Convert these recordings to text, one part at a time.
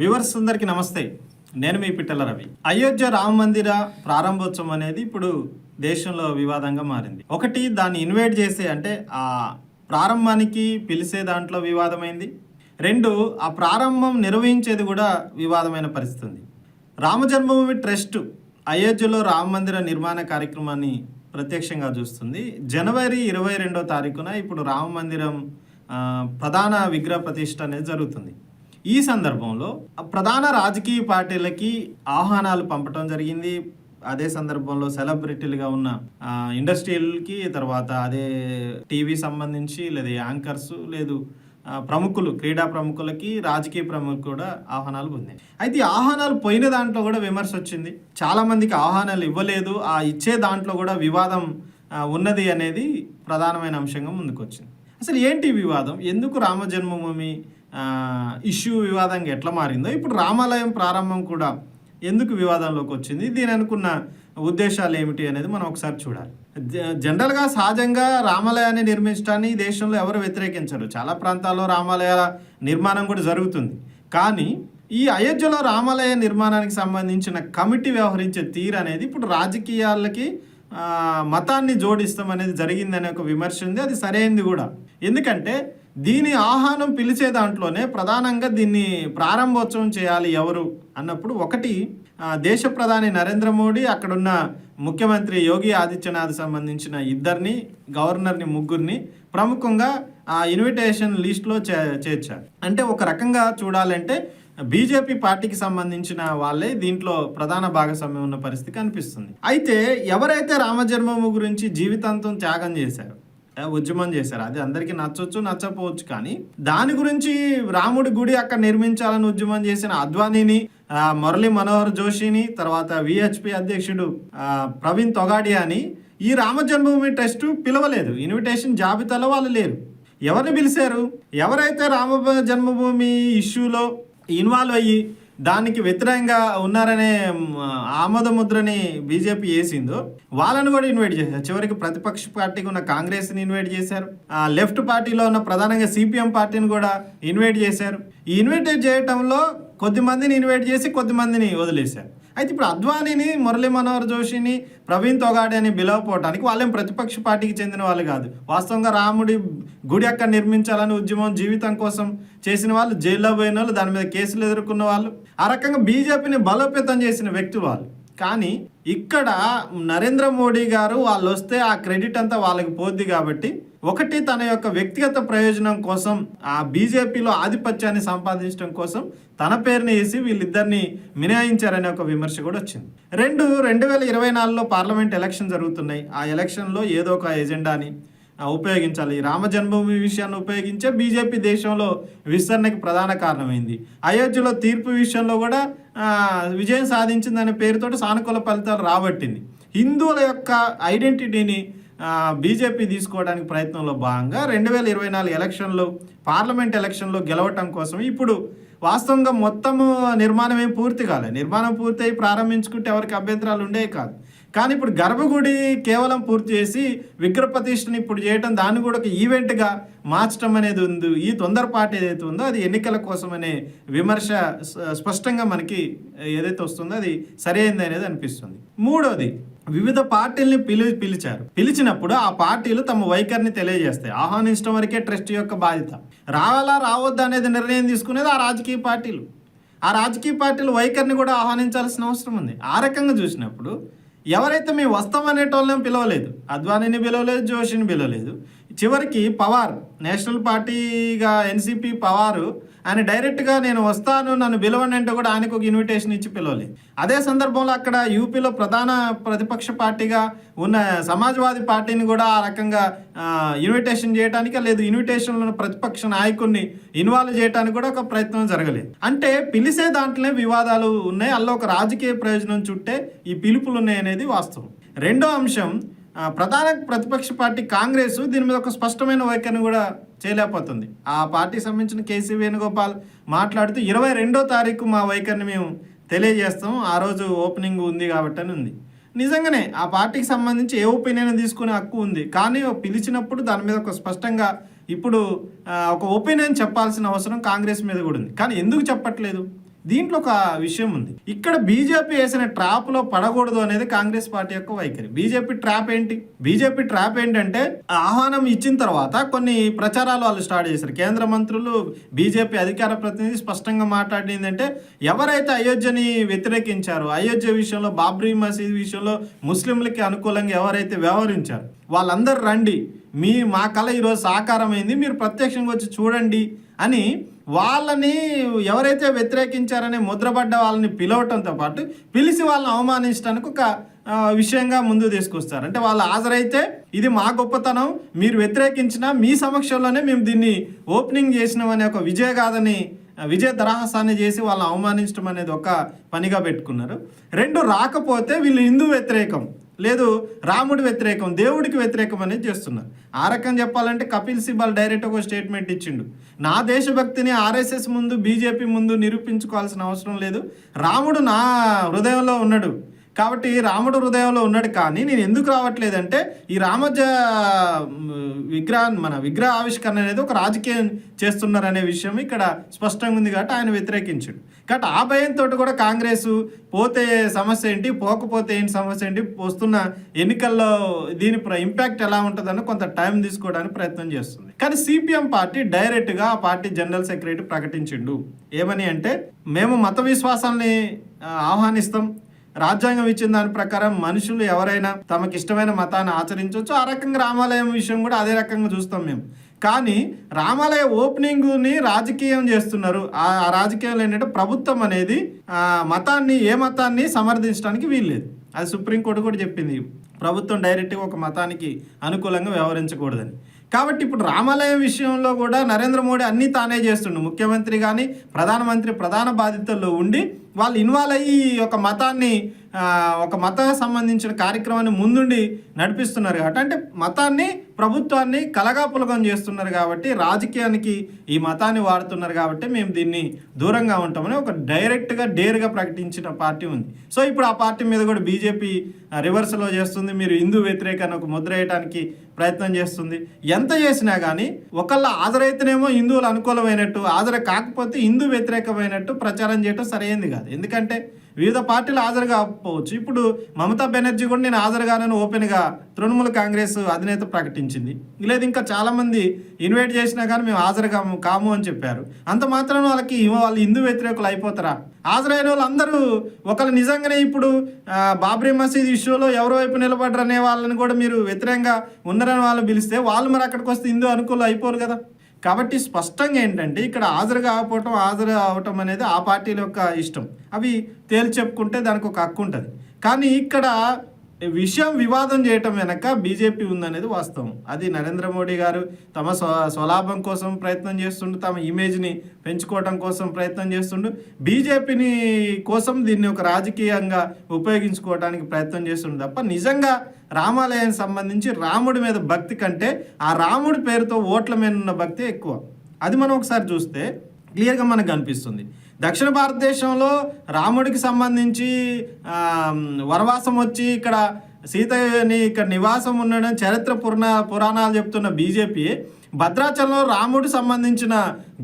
Viewers అందరికీ నమస్తే. నేను మీ పిట్టల రవి. అయోధ్య రామ మందిర ప్రారంభోత్సవం అనేది ఇప్పుడు దేశంలో వివాదంగా మారింది. ఒకటి దాన్ని ఇన్వైట్ చేసే అంటే ఆ ప్రారంభానికి పిలిచే దాంట్లో వివాదమైంది. రెండు ఆ ప్రారంభం నిర్వహించేది కూడా వివాదమైన పరిస్థితి ఉంది రామ జన్మభూమి ట్రస్ట్ అయోధ్యలో రామ మందిర నిర్మాణ కార్యక్రమాన్ని ప్రత్యక్షంగా చూస్తుంది. జనవరి ఇరవై రెండో తారీఖున ఇప్పుడు రామ మందిరం ప్రధాన విగ్రహ ప్రతిష్ట అనేది జరుగుతుంది. ఈ సందర్భంలో ప్రధాన రాజకీయ పార్టీలకి ఆహ్వానాలు పంపటం జరిగింది. అదే సందర్భంలో సెలబ్రిటీలుగా ఉన్న ఇండస్ట్రియల్కి తర్వాత అదే టీవీ సంబంధించి లేదా యాంకర్స్ లేదు ప్రముఖులు క్రీడా ప్రముఖులకి రాజకీయ ప్రముఖులు కూడా ఆహ్వానాలు పొందాయి. అయితే ఈ ఆహ్వానాలు పోయిన దాంట్లో కూడా విమర్శ వచ్చింది. చాలామందికి ఆహ్వానాలు ఇవ్వలేదు. ఆ ఇచ్చే దాంట్లో కూడా వివాదం ఉన్నది అనేది ప్రధానమైన అంశంగా ముందుకు వచ్చింది అసలు ఏంటి వివాదం? ఎందుకు రామ జన్మభూమి ఇష్యూ వివాదంగా ఎట్లా మారిందో. ఇప్పుడు రామాలయం ప్రారంభం కూడా ఎందుకు వివాదంలోకి వచ్చింది? దీని అనుకున్న ఉద్దేశాలు ఏమిటి అనేది మనం ఒకసారి చూడాలి. జ- జనరల్గా సహజంగా రామాలయాన్ని నిర్మించడాన్ని ఈ దేశంలో ఎవరు వ్యతిరేకించరు. చాలా ప్రాంతాల్లో రామాలయాల నిర్మాణం కూడా జరుగుతుంది. కానీ ఈ అయోధ్యలో రామాలయ నిర్మాణానికి సంబంధించిన కమిటీ వ్యవహరించే తీరు అనేది ఇప్పుడు రాజకీయాలకి మతాన్ని జోడిస్తాం అనేది జరిగిందనే ఒక విమర్శ ఉంది. అది సరైనది కూడా. ఎందుకంటే దీని ఆహ్వానం పిలిచే దాంట్లోనే ప్రధానంగా దీన్ని ప్రారంభోత్సవం చేయాలి ఎవరు అన్నప్పుడు ఒకటి దేశ ప్రధాని నరేంద్ర మోడీ అక్కడున్న ముఖ్యమంత్రి యోగి ఆదిత్యనాథ్ సంబంధించిన ఇద్దరిని గవర్నర్ని ముగ్గురిని ప్రముఖంగా ఆ ఇన్విటేషన్ లిస్ట్లో చే చేర్చారు. అంటే ఒక రకంగా చూడాలంటే బీజేపీ పార్టీకి సంబంధించిన వాళ్ళే దీంట్లో ప్రధాన భాగస్వామ్యం ఉన్న పరిస్థితి కనిపిస్తుంది. అయితే ఎవరైతే రామజన్మభూమి గురించి జీవితాంతం త్యాగం చేశారు ఉద్యమం చేశారు. అది అందరికీ నచ్చొచ్చు నచ్చకపోవచ్చు కానీ దాని గురించి రాముడి గుడి అక్కడ నిర్మించాలని ఉద్యమం చేసిన అద్వానీని మురళి మురళీ మనోహర్ జోషిని తర్వాత విహెచ్పి అధ్యక్షుడు ప్రవీణ్ తొగాడియాని ఈ రామ జన్మభూమి ట్రస్ట్ పిలవలేదు. ఇన్విటేషన్ జాబితాలో వాళ్ళు లేరు. ఎవరిని పిలిచారు? ఎవరైతే రామ జన్మభూమి ఇష్యూలో ఇన్వాల్వ్ అయ్యి దానికి వ్యతిరేకంగా ఉన్నారనే ఆమోదముద్రని ఆమోద ముద్రని బీజేపీ వేసిందో వాళ్ళని కూడా ఇన్వైట్ చేశారు. చివరికి ప్రతిపక్ష పార్టీకి ఉన్న కాంగ్రెస్ని ఇన్వైట్ చేశారు. ఆ లెఫ్ట్ పార్టీలో ఉన్న ప్రధానంగా సిపిఎం పార్టీని కూడా ఇన్వైట్ చేశారు. ఈ ఇన్వైట్ చేయటంలో కొద్దిమందిని ఇన్వైట్ చేసి కొద్దిమందిని వదిలేశారు. అయితే ఇప్పుడు అద్వానీని మురళీ మనోహర్ జోషిని ప్రవీణ్ తొగాడి అని పిలవపోవటానికి వాళ్ళేం ప్రతిపక్ష పార్టీకి చెందిన వాళ్ళు కాదు. వాస్తవంగా రాముడి గుడి అక్కడ నిర్మించాలని ఉద్యమం జీవితం కోసం చేసిన వాళ్ళు జైల్లో పోయిన వాళ్ళు దాని మీద కేసులు ఎదుర్కొన్న వాళ్ళు. ఆ రకంగా బీజేపీని బలోపేతం చేసిన వ్యక్తులు వాళ్ళు. కానీ ఇక్కడ నరేంద్ర మోడీ గారు వాళ్ళు వస్తే ఆ క్రెడిట్ అంతా వాళ్ళకి పోద్ది కాబట్టి ఒకటి తన యొక్క వ్యక్తిగత ప్రయోజనం కోసం ఆ బీజేపీలో ఆధిపత్యాన్ని సంపాదించడం కోసం తన పేరుని వేసి వీళ్ళిద్దరిని మినహాయించారనే ఒక విమర్శ కూడా వచ్చింది. రెండు రెండు వేల ఇరవై నాలుగులో పార్లమెంట్ ఎలక్షన్ జరుగుతున్నాయి. ఆ ఎలక్షన్లో ఏదో ఒక ఎజెండాని ఉపయోగించాలి. ఈ రామ జన్మభూమి విషయాన్ని ఉపయోగించే బీజేపీ దేశంలో విస్తరణకి ప్రధాన కారణమైంది. అయోధ్యలో తీర్పు విషయంలో కూడా విజయం సాధించిందనే పేరుతో సానుకూల ఫలితాలు రాబట్టింది. హిందువుల యొక్క ఐడెంటిటీని బీజేపీ తీసుకోవడానికి ప్రయత్నంలో భాగంగా రెండు వేల ఇరవై నాలుగు ఎలక్షన్లో పార్లమెంట్ ఎలక్షన్లో గెలవటం కోసం ఇప్పుడు వాస్తవంగా మొత్తము నిర్మాణం ఏం పూర్తి కాలే. నిర్మాణం పూర్తయి ప్రారంభించుకుంటే ఎవరికి అభ్యంతరాలు ఉండేవి కాదు. కానీ ఇప్పుడు గర్భగుడి కేవలం పూర్తి చేసి విగ్రహప్రతిష్టని ఇప్పుడు చేయటం దాన్ని కూడా ఒక ఈవెంట్గా మార్చడం అనేది ఉంది. ఈ తొందరపాటు ఏదైతే ఉందో అది ఎన్నికల కోసం అనే విమర్శ స్పష్టంగా మనకి ఏదైతే వస్తుందో అది సరైనది అనేది అనిపిస్తుంది. మూడోది వివిధ పార్టీల్ని పిలి పిలిచారు. పిలిచినప్పుడు ఆ పార్టీలు తమ వైఖరిని తెలియజేస్తాయి. ఆహ్వానించడం వరకే ట్రస్ట్ యొక్క బాధ్యత. రావాలా రావద్దా అనేది నిర్ణయం తీసుకునేది ఆ రాజకీయ పార్టీలు. ఆ రాజకీయ పార్టీలు వైఖరిని కూడా ఆహ్వానించాల్సిన అవసరం ఉంది. ఆ రకంగా చూసినప్పుడు ఎవరైతే మేము వస్తాం అనేటోళ్ళని పిలవలేదు అద్వానీని పిలవలేదు జోషిని పిలవలేదు చివరికి పవార్ నేషనల్ పార్టీగా ఎన్సీపీ పవారు ఆయన డైరెక్ట్గా నేను వస్తాను నన్ను పిలవండి అంటే కూడా ఆయనకు ఒక ఇన్విటేషన్ ఇచ్చి పిలవాలి. అదే సందర్భంలో అక్కడ యూపీలో ప్రధాన ప్రతిపక్ష పార్టీగా ఉన్న సమాజ్వాదీ పార్టీని కూడా ఆ రకంగా ఇన్విటేషన్ చేయడానికి లేదు ఇన్విటేషన్లో ప్రతిపక్ష నాయకుడిని ఇన్వాల్వ్ చేయడానికి కూడా ఒక ప్రయత్నం జరగలేదు. అంటే పిలిచే దాంట్లోనే వివాదాలు ఉన్నాయి అందులో ఒక రాజకీయ ప్రయోజనం చుట్టే ఈ పిలుపులు ఉన్నాయి అనేది వాస్తవం. రెండో అంశం ప్రధాన ప్రతిపక్ష పార్టీ కాంగ్రెస్ దీని మీద ఒక స్పష్టమైన వైఖరిని కూడా చేయలేకపోతుంది. ఆ పార్టీ సంబంధించిన కేసీ వేణుగోపాల్ మాట్లాడుతూ ఇరవై రెండో తారీఖు మా వైఖరిని మేము తెలియజేస్తాం ఆ రోజు ఓపెనింగ్ ఉంది కాబట్టి అని ఉంది. నిజంగానే ఆ పార్టీకి సంబంధించి ఏ ఒపీనియన్ తీసుకునే హక్కు ఉంది. కానీ పిలిచినప్పుడు దాని మీద ఒక స్పష్టంగా ఇప్పుడు ఒక ఒపీనియన్ చెప్పాల్సిన అవసరం కాంగ్రెస్ మీద కూడా ఉంది. కానీ ఎందుకు చెప్పట్లేదు? దీంట్లో ఒక విషయం ఉంది. ఇక్కడ బీజేపీ వేసిన ట్రాప్లో పడకూడదు అనేది కాంగ్రెస్ పార్టీ యొక్క వైఖరి. బీజేపీ ట్రాప్ ఏంటి? బీజేపీ ట్రాప్ ఏంటంటే ఆహ్వానం ఇచ్చిన తర్వాత కొన్ని ప్రచారాలు వాళ్ళు స్టార్ట్ చేశారు. కేంద్ర మంత్రులు బీజేపీ అధికార ప్రతినిధి స్పష్టంగా మాట్లాడింది అంటే ఎవరైతే అయోధ్యని వ్యతిరేకించారో అయోధ్య విషయంలో బాబ్రీ మసీద్ విషయంలో ముస్లింలకి అనుకూలంగా ఎవరైతే వ్యవహరించారు వాళ్ళందరూ రండి. మీ మా కళ ఈరోజు సాకారమైంది. మీరు ప్రత్యక్షంగా వచ్చి చూడండి అని వాళ్ళని ఎవరైతే వ్యతిరేకించారనే ముద్రపడ్డ వాళ్ళని పిలవటంతో పాటు పిలిచి వాళ్ళని అవమానించడానికి ఒక విషయంగా ముందు తీసుకొస్తారు. అంటే వాళ్ళు హాజరైతే ఇది మా గొప్పతనం మీరు వ్యతిరేకించిన మీ సమక్షంలోనే మేము దీన్ని ఓపెనింగ్ చేసినాం అనే ఒక విజయగాథని విజయ దరహాసాన్ని చేసి వాళ్ళని అవమానించడం అనేది ఒక పనిగా పెట్టుకున్నారు. రెండు రాకపోతే వీళ్ళు హిందూ వ్యతిరేకం. లేదు రాముడి వ్యతిరేకం దేవుడికి వ్యతిరేకం అనేది చేస్తున్నారు ఆ రకం చెప్పాలంటే కపిల్ సిబాల్ డైరెక్ట్ ఒక స్టేట్మెంట్ ఇచ్చిండు. నా దేశభక్తిని ఆర్ఎస్ఎస్ ముందు బీజేపీ ముందు నిరూపించుకోవాల్సిన అవసరం లేదు. రాముడు నా హృదయంలో ఉన్నాడు. కాబట్టి రాముడు హృదయంలో ఉన్నాడు కానీ నేను ఎందుకు రావట్లేదంటే ఈ రామజ విగ్రహాన్ని మన విగ్రహ ఆవిష్కరణ అనేది ఒక రాజకీయం చేస్తున్నారనే విషయం ఇక్కడ స్పష్టంగా ఉంది కాబట్టి ఆయన వ్యతిరేకించాడు. కాబట్టి ఆ భయంతో కూడా కాంగ్రెస్ పోతే సమస్య ఏంటి పోకపోతే ఏంటి సమస్య ఏంటి వస్తున్న ఎన్నికల్లో దీని ఇంపాక్ట్ ఎలా ఉంటుందని కొంత టైం తీసుకోవడానికి ప్రయత్నం చేస్తుంది. కానీ సిపిఎం పార్టీ డైరెక్ట్గా ఆ పార్టీ జనరల్ సెక్రటరీ ప్రకటించిండు. ఏమని అంటే మేము మత విశ్వాసాన్ని ఆహ్వానిస్తాం రాజ్యాంగం ఇచ్చిన దాని ప్రకారం మనుషులు ఎవరైనా తమకి ఇష్టమైన మతాన్ని ఆచరించవచ్చు ఆ రకంగా రామాలయం విషయం కూడా అదే రకంగా చూస్తాం మేము. కానీ రామాలయ ఓపెనింగ్ని రాజకీయం చేస్తున్నారు. ఆ రాజకీయంలో ఏంటంటే ప్రభుత్వం అనేది మతాన్ని ఏ మతాన్ని సమర్థించడానికి వీల్లేదు. అది సుప్రీంకోర్టు కూడా చెప్పింది. ప్రభుత్వం డైరెక్ట్గా ఒక మతానికి అనుకూలంగా వ్యవహరించకూడదని. కాబట్టి ఇప్పుడు రామాలయం విషయంలో కూడా నరేంద్ర మోడీ అన్నీ తానే చేస్తుండు. ముఖ్యమంత్రి కానీ ప్రధానమంత్రి ప్రధాన బాధ్యతల్లో ఉండి వాళ్ళు ఇన్వాల్వ్ అయ్యి ఒక మతాన్ని ఒక మత సంబంధించిన కార్యక్రమాన్ని ముందుండి నడిపిస్తున్నారు కాబట్టి అంటే మతాన్ని ప్రభుత్వాన్ని కలగాపులగం చేస్తున్నారు కాబట్టి రాజకీయానికి ఈ మతాన్ని వాడుతున్నారు కాబట్టి మేము దీన్ని దూరంగా ఉంటామని ఒక డైరెక్ట్గా డేర్గా ప్రకటించిన పార్టీ ఉంది. సో ఇప్పుడు ఆ పార్టీ మీద కూడా బీజేపీ రివర్స్లో చేస్తుంది. మీరు హిందూ వ్యతిరేకాన్ని ఒక ముద్ర వేయడానికి ప్రయత్నం చేస్తుంది. ఎంత చేసినా కానీ ఒకళ్ళ హాజరైతేనేమో హిందువులు అనుకూలమైనట్టు హాజరు కాకపోతే హిందూ వ్యతిరేకమైనట్టు ప్రచారం చేయటం సరైంది కాదు. ఎందుకంటే వివిధ పార్టీలు హాజరు కాకపోవచ్చు. ఇప్పుడు మమతా బెనర్జీ కూడా నేను హాజరుగానని ఓపెన్గా తృణమూల కాంగ్రెస్ అధినేత ప్రకటించింది. లేదు ఇంకా చాలామంది ఇన్వైట్ చేసినా కానీ మేము హాజరు కాము కాము అని చెప్పారు. అంత మాత్రం వాళ్ళకి వాళ్ళు హిందూ వ్యతిరేకులు అయిపోతారా? హాజరైన వాళ్ళందరూ ఒకళ్ళు నిజంగానే ఇప్పుడు బాబ్రీ మసీద్ ఇష్యూలో ఎవరి వైపు నిలబడరు అనే వాళ్ళని కూడా మీరు వ్యతిరేకంగా ఉన్నారని వాళ్ళు పిలిస్తే వాళ్ళు మరి అక్కడికి వస్తే హిందూ అనుకూలం అయిపోరు కదా. కాబట్టి స్పష్టంగా ఏంటంటే ఇక్కడ హాజరు కాకపోవటం హాజరు అవటం అనేది ఆ పార్టీల యొక్క ఇష్టం. అవి తేల్చెప్పుకుంటే దానికి ఒక హక్కు ఉంటుంది. కానీ ఇక్కడ విషయం వివాదం చేయటం వెనక బీజేపీ ఉందనేది వాస్తవం. అది నరేంద్ర మోడీ గారు తమ స్వ స్వలాభం కోసం ప్రయత్నం చేస్తుండు తమ ఇమేజ్ని పెంచుకోవడం కోసం ప్రయత్నం చేస్తుండు. బీజేపీని కోసం దీన్ని ఒక రాజకీయంగా ఉపయోగించుకోవడానికి ప్రయత్నం చేస్తుండు తప్ప నిజంగా రామాలయానికి సంబంధించి రాముడి మీద భక్తి కంటే ఆ రాముడి పేరుతో ఓట్ల మీద ఉన్న భక్తి ఎక్కువ. అది మనం ఒకసారి చూస్తే క్లియర్గా మనకు కనిపిస్తుంది దక్షిణ భారతదేశంలో రాముడికి సంబంధించి వనవాసం వచ్చి ఇక్కడ సీతని ఇక్కడ నివాసం ఉండడం చరిత్ర పురాణ పురాణాలు చెప్తున్న బీజేపీ భద్రాచలంలో రాముడికి సంబంధించిన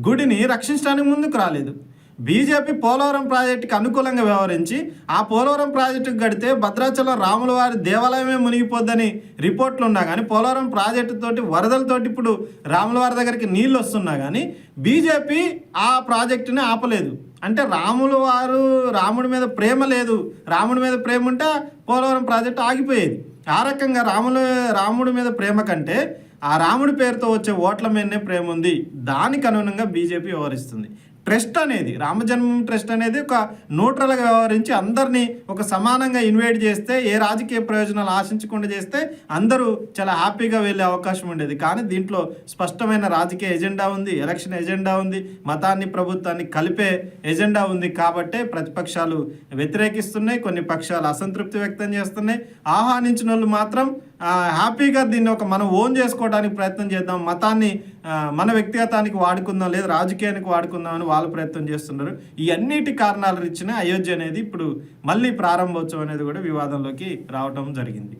గుడిని రక్షించడానికి ముందుకు రాలేదు. బీజేపీ పోలవరం ప్రాజెక్టుకి అనుకూలంగా వ్యవహరించి ఆ పోలవరం ప్రాజెక్టుకు గడితే భద్రాచలం రాముల వారి దేవాలయమే మునిగిపోద్దని రిపోర్ట్లు ఉన్నా కానీ పోలవరం ప్రాజెక్టుతోటి వరదలతోటి ఇప్పుడు రాముల వారి దగ్గరికి నీళ్ళు వస్తున్నా కానీ బీజేపీ ఆ ప్రాజెక్టుని ఆపలేదు. అంటే రాముల వారు రాముడి మీద ప్రేమ లేదు. రాముడి మీద ప్రేమ ఉంటే పోలవరం ప్రాజెక్టు ఆగిపోయేది. ఆ రకంగా రాముల రాముడి మీద ప్రేమ కంటే ఆ రాముడి పేరుతో వచ్చే ఓట్ల మీదనే ప్రేమ ఉంది. దానికి అనుగుణంగా బీజేపీ వ్యవహరిస్తుంది. ట్రస్ట్ అనేది రామజన్మం ట్రస్ట్ అనేది ఒక న్యూట్రల్గా వ్యవహరించి అందరినీ ఒక సమానంగా ఇన్వైట్ చేస్తే ఏ రాజకీయ ప్రయోజనాలు ఆశించకుండా చేస్తే అందరూ చాలా హ్యాపీగా వెళ్ళే అవకాశం ఉండేది. కానీ దీంట్లో స్పష్టమైన రాజకీయ ఎజెండా ఉంది ఎలక్షన్ ఎజెండా ఉంది మతాన్ని ప్రభుత్వాన్ని కలిపే ఎజెండా ఉంది కాబట్టే ప్రతిపక్షాలు వ్యతిరేకిస్తున్నాయి కొన్ని పక్షాలు అసంతృప్తి వ్యక్తం చేస్తున్నాయి. ఆహ్వానించిన వాళ్ళు మాత్రం హ్యాపీగా దీన్ని ఒక మనం ఓన్ చేసుకోవడానికి ప్రయత్నం చేద్దాం మతాన్ని మన వ్యక్తిగతానికి వాడుకుందాం లేదా రాజకీయానికి వాడుకుందాం అని వాళ్ళు ప్రయత్నం చేస్తున్నారు. ఈ అన్నిటి కారణాలు ఇచ్చిన అయోధ్య అనేది ఇప్పుడు మళ్ళీ ప్రారంభోత్సవం అనేది కూడా వివాదంలోకి రావటం జరిగింది.